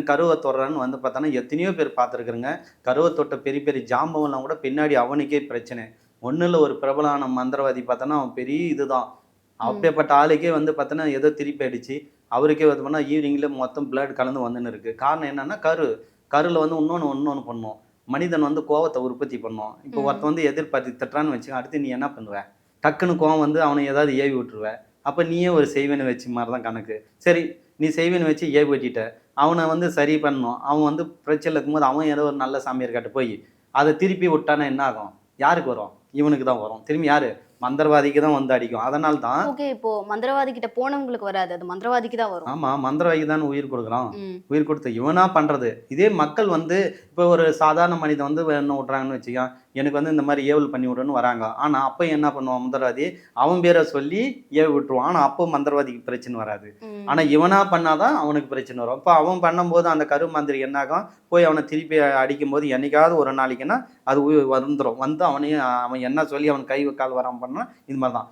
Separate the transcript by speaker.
Speaker 1: இன்னும் கருவை தொடுறான்னு வந்து பார்த்தோன்னா எத்தனையோ பேர் பார்த்துருக்குறேங்க. கருவை தொட்ட பெரிய பெரிய ஜாம்பவம்லாம் கூட பின்னாடி அவனுக்கே பிரச்சனை. ஒன்றும் இல்லை ஒரு பிரபலான மந்திரவாதி பார்த்தோன்னா அவன் பெரிய இதுதான். அப்படியேப்பட்ட ஆளுக்கே வந்து பார்த்தோன்னா ஏதோ திருப்பி அடிச்சு அவருக்கே வந்து பண்ணால் ஈவினிங்கில் மொத்தம் பிளட் கலந்து வந்துன்னு இருக்கு. காரணம் என்னன்னா கரு. கருவில் வந்து இன்னொன்று இன்னொன்று பண்ணும். மனிதன் வந்து கோவத்தை உற்பத்தி பண்ணும். இப்போ. ஒருத்தன் வந்து எதிர்பார்த்து திட்டுறான்னு வச்சுக்க அடுத்து நீ என்ன பண்ணுவ டக்குன்னு கோவம் வந்து அவனை ஏதாவது ஏவி விட்டுருவ. அப்போ நீயே ஒரு செய்வேன்னு வச்சு மாதிரி தான் கணக்கு. சரி நீ செய்வேன்னு வச்சு விட்டிட்ட அவனை வந்து சரி பண்ணணும். அவன் வந்து பிரச்சனை இருக்கும்போது அவன் ஏதோ ஒரு நல்ல சாமியார் கிட்ட போய் அதை திருப்பி விட்டானா என்ன ஆகும்? யாருக்கு வரும்? இவனுக்கு தான் வரும். திரும்பி யாரு? மந்திரவாதிக்கு தான் வந்து அடிக்கும். அதனால தான்
Speaker 2: ஓகே இப்போ மந்திரவாதி கிட்ட போனவங்களுக்கு வராது. அது மந்திரவாதிக்கு தான் வரும்.
Speaker 1: ஆமா மந்திரவாதிக்கு தான் உயிர் கொடுக்குறான். உயிர் கொடுத்து இவனா பண்றது. இதே மக்கள் வந்து இப்போ ஒரு சாதாரண மனிதன் வந்து என்ன விட்றாங்கன்னு வச்சுக்கோ எனக்கு வந்து இந்த மாதிரி ஏவல் பண்ணி விடுன்னு வராங்க. ஆனா அப்போ என்ன பண்ணுவான் மந்திரவாதி? அவன் பேரை சொல்லி ஏவி விட்டுருவான். ஆனா அப்போ மந்திரவாதிக்கு பிரச்சனை வராது.
Speaker 2: ம்.
Speaker 1: ஆனா இவனா பண்ணாதான் அவனுக்கு பிரச்சனை வரும். அப்போ அவன் பண்ணும்போது அந்த கரு மந்திரி என்னாகும்? போய் அவனை திருப்பி அடிக்கும்போது என்னைக்காவது ஒரு நாளைக்குன்னா அது வந்துரும். வந்து அவனையும் அவன் என்ன சொல்லி அவன் கை கால் வராம பண்ணா இது மாதிரி தான்